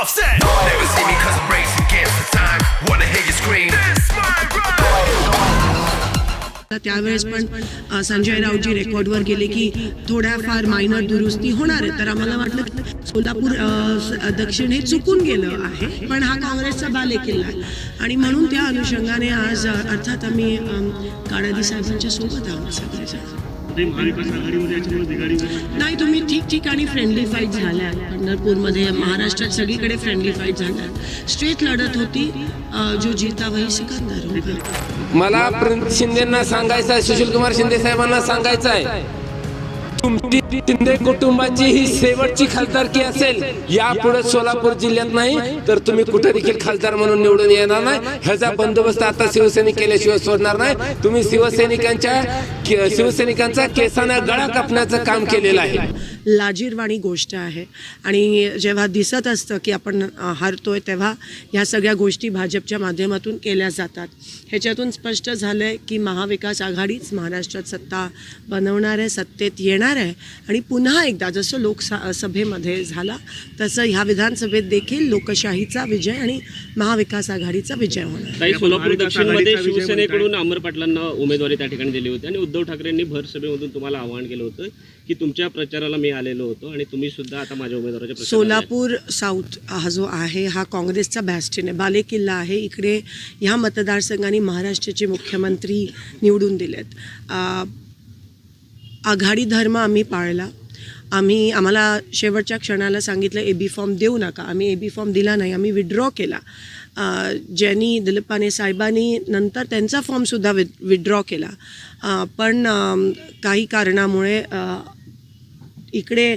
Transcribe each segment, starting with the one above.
offset. No see me cause I'm racing against the time. Wanna hear you scream. त्यावेळेस पण संजय रावजी रेकॉर्डवर गेले की थोड्याफार मायनर दुरुस्ती होणार आहे तर आम्हाला वाटलं सोलापूर दक्षिण हे चुकून गेलं आहे पण हा काँग्रेसचा बालेकिल्ला आहे आणि म्हणून त्या अनुषंगाने आज अर्थात आम्ही काळादी साहेबांच्या सोबत आहोत सगळेजण ते महाविकास आघाडीमध्ये याच्यामुळे बिघाडी नाही तुम्ही ठिकठिकाणी फ्रेंडली फाईट झाल्या. पंढरपूरमध्ये महाराष्ट्रात सगळीकडे फ्रेंडली फाईट झाल्या. स्ट्रेट लढत होती. जो जीता वही सिकंदर मला शिंदेना सांगायचं आहे सुशील कुमार शिंदे साहेबांना सांगायचं आहे. तुमची शिंदे कुटुंबाची ही शेवटची खासदारकी असेल यापुढे सोलापूर जिल्ह्यात नाही तर तुम्ही कुठे देखील खासदार म्हणून निवडून येणार नाही? ह्याचा बंदोबस्त आता शिवसैनिक केल्याशिवाय सोडणार नाही. तुम्ही शिवसैनिकांच्या शिवसैनिकांचा केसांना गळा कापण्याचं काम केलेलं आहे. लाजीरवाणी गोष्ट आहे. आणि जेव्हा दिसत असतं की आपण हारतोय तेव्हा ह्या सगळ्या गोष्टी भाजपच्या माध्यमातून केल्या जातात. ह्याच्यातून स्पष्ट झालं आहे की महाविकास आघाडीच महाराष्ट्रात सत्ता बनवणार आहे सत्तेत येणार आहे. आणि पुन्हा एकदा जसं लोकसा सभेमध्ये झाला तसं ह्या विधानसभेत देखील लोकशाहीचा विजय आणि महाविकास आघाडीचा विजय होणार. सोलापूर दक्षिणमध्ये शिवसेनेकडून अमर पाटलांना उमेदवारी त्या ठिकाणी दिली होती. आणि उद्धव ठाकरेंनी भर सभेमधून तुम्हाला आवाहन केलं होतं की तुमच्या प्रचाराला मी आलेलो होतो आणि तुम्ही सुद्धा आता माझ्या उमेदवाराच्या. सोलापूर साऊथ हा जो आहे हा काँग्रेसचा बॅस्टिन आहे. बालेकिल्ला आहे. इकडे ह्या मतदारसंघाने महाराष्ट्राचे मुख्यमंत्री निवडून दिलेत. आघाडी धर्म आम्ही पाळला. आम्ही आम्हाला शेवटच्या क्षणाला सांगितलं ए बी फॉर्म देऊ नका. आम्ही ए बी फॉर्म दिला नाही आम्ही विड्रॉ केला. ज्यांनी दिलीपाने साहेबांनी नंतर त्यांचा फॉर्मसुद्धा वि विड्रॉ केला. पण काही कारणामुळे इकडे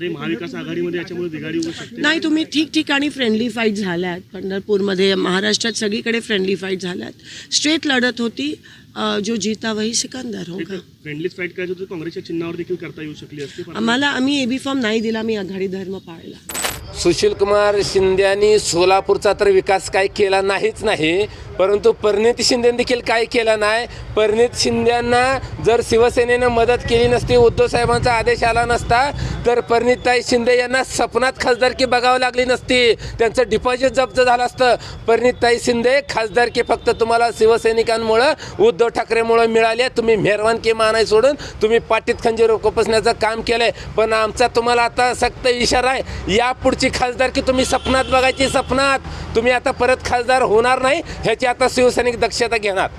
ते महाविकास आघाडीमध्ये याच्यामुळे बिघाडी होऊ शकते. नाही तुम्ही ठिकठिकाणी फ्रेंडली फाईट झाल्यात. पंढरपूरमध्ये महाराष्ट्रात सगळीकडे फ्रेंडली फाईट झाल्यात. स्ट्रेट लढत होती. जो जीता वही सिकंदर होगा फ्रेंडलीच फाईट करायची होती काँग्रेसच्या चिन्हावर देखील करता येऊ शकली असती आम्हाला आम्ही एबी फॉर्म नाही दिला मी आघाडी धर्म पाळला. सुशील कुमार शिंद्यांनी सोलापूरचा तर विकास काही केला नाहीच नाही परंतु परिणित शिंदे देखील काय केला नाही. परिणित शिंद्यांना जर शिवसेनेनं मदत केली नसती उद्धव साहेबांचा आदेश आला नसता तर परिणितताई शिंदे यांना सपनात खासदारकी बघावं लागली नसती. त्यांचं डिपॉझिट जप्त झालं असतं. परिणितताई शिंदे खासदारकी फक्त तुम्हाला शिवसैनिकांमुळं उद्धव ठाकरेमुळं मिळाली आहे. तुम्ही मेहरवानकी मानाय सोडून तुम्ही पाटीत खंजीर खोपसण्याचं काम केलंय. पण आमचा तुम्हाला आता सक्त इशारा आहे. यापुढची खासदारकी तुम्ही सपनात बघायची सपनात? तुम्ही आता परत खासदार होणार नाही ह्याची आता शिवसैनिक दक्षता घेणार.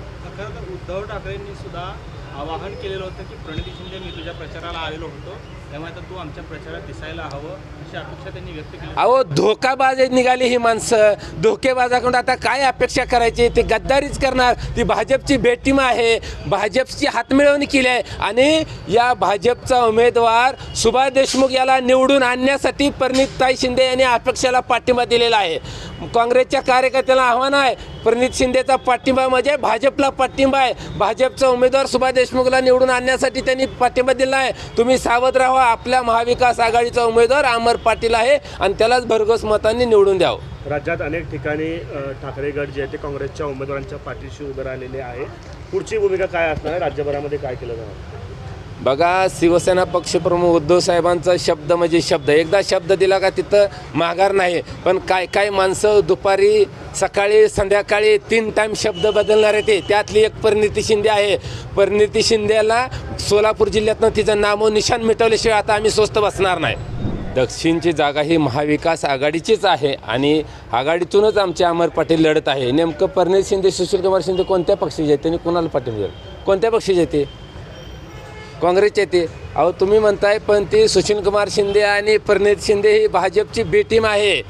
उद्धव ठाकरेंनी सुद्धा आवाहन केलेलं होतं की प्रणिती शिंदे मी तुझ्या प्रचाराला आलेलो होतो. त्यामुळे आता तू आमच्या प्रचारात दिसायला हवं अशी अपेक्षा त्यांनी व्यक्त केली अहो धोकाबाज निघाली ही माणसं. धोकेबाजाकडून आता काय अपेक्षा करायची? ती गद्दारीच करणार. ती भाजपची बेटीम आहे. भाजपची हातमिळवणी केली आहे. आणि या भाजपचा उमेदवार सुभाष देशमुख याला निवडून आणण्यासाठी परिणितताई शिंदे यांनी अपेक्षाला पाठिंबा दिलेला आहे. काँग्रेसच्या कार्यकर्त्याला आव्हान आहे. परिणित शिंदेचा पाठिंबा म्हणजे भाजपला पाठिंबा आहे. भाजपचा उमेदवार सुभाष देशमुखला निवडून आणण्यासाठी त्यांनी पाठिंबा दिला आहे. तुम्ही सावध राहा आपल्या महाविकास आघाडीचा उमेदवार अमर पाटील आहे आणि त्यालाच भरघोस मतांनी निवडून द्यावं. राज्यात अनेक ठिकाणी ठाकरे गट जे आहे ते काँग्रेसच्या उमेदवारांच्या पाठीशी उभे राहिलेले आहे. पुढची भूमिका काय असणार आहे? राज्यभरामध्ये काय केलं जाणार? बघा शिवसेना पक्षप्रमुख उद्धव साहेबांचा शब्द म्हणजे शब्द. एकदा शब्द दिला का तिथं माघार नाही. पण काय काय माणसं दुपारी सकाळी संध्याकाळी तीन टाईम शब्द बदलणार ते. त्यातली एक परिणिती शिंदे आहे. परिणिती शिंदेला सोलापूर जिल्ह्यातनं तिचं नामोनिशान मिटवल्याशिवाय आता आम्ही स्वस्त बसणार नाही. दक्षिणची जागा ही महाविकास आघाडीचीच आहे आणि आघाडीतूनच आमचे अमर पाटील लढत आहे. नेमकं परिणित शिंदे सुशीलकुमार शिंदे कोणत्या पक्षाचे आहेत? त्यांनी कुणाला पाटील कोणत्या पक्षाचे आहेत ते? काँग्रेसचे ते अहो तुम्ही म्हणताय पण ती सुशीलकुमार शिंदे आणि परिणित शिंदे ही भाजपची बी टीम आहे.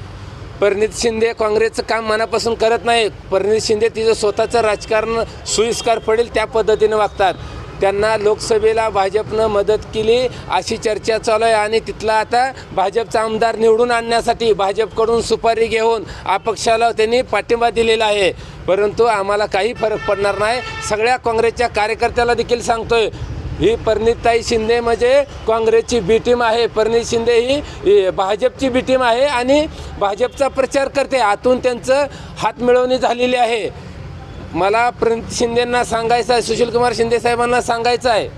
परिणित शिंदे काँग्रेसचं काम मनापासून करत नाही. परिणित शिंदे तिचं स्वतःचं राजकारण सोयीस्कर पडेल त्या पद्धतीनं वागतात. त्यांना लोकसभेला भाजपनं मदत केली अशी चर्चा चालू आहे आणि तिथला आता भाजपचा आमदार निवडून आणण्यासाठी भाजपकडून सुपारी घेऊन अपक्षाला त्यांनी पाठिंबा दिलेला आहे. परंतु आम्हाला काही फरक पडणार नाही. सगळ्या काँग्रेसच्या कार्यकर्त्याला देखील सांगतोय ही परिणिताई शिंदे म्हणजे काँग्रेसची बी टीम आहे. परिणित शिंदे ही भाजपची बी टीम आहे आणि भाजपचा प्रचार करते. आतून त्यांचं हातमिळवणी झालेली आहे. मला प्रणित शिंदेंना सांगायचं आहे सुशीलकुमार शिंदे साहेबांना सांगायचं आहे.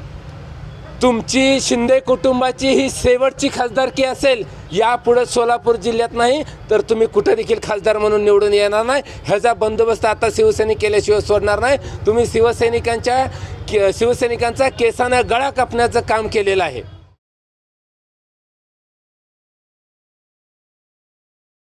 तुमची शिंदे कुटुंबाची ही शेवटची खासदारकी असेल यापुढे सोलापूर जिल्ह्यात नाही तर तुम्ही कुठं देखील खासदार म्हणून निवडून येणार नाही. ह्याचा बंदोबस्त आता शिवसैनिक केल्याशिवाय सोडणार नाही. तुम्ही शिवसैनिकांच्या के शिवसैनिकांचा केसानं गळा कापण्याचं काम केलेलं आहे.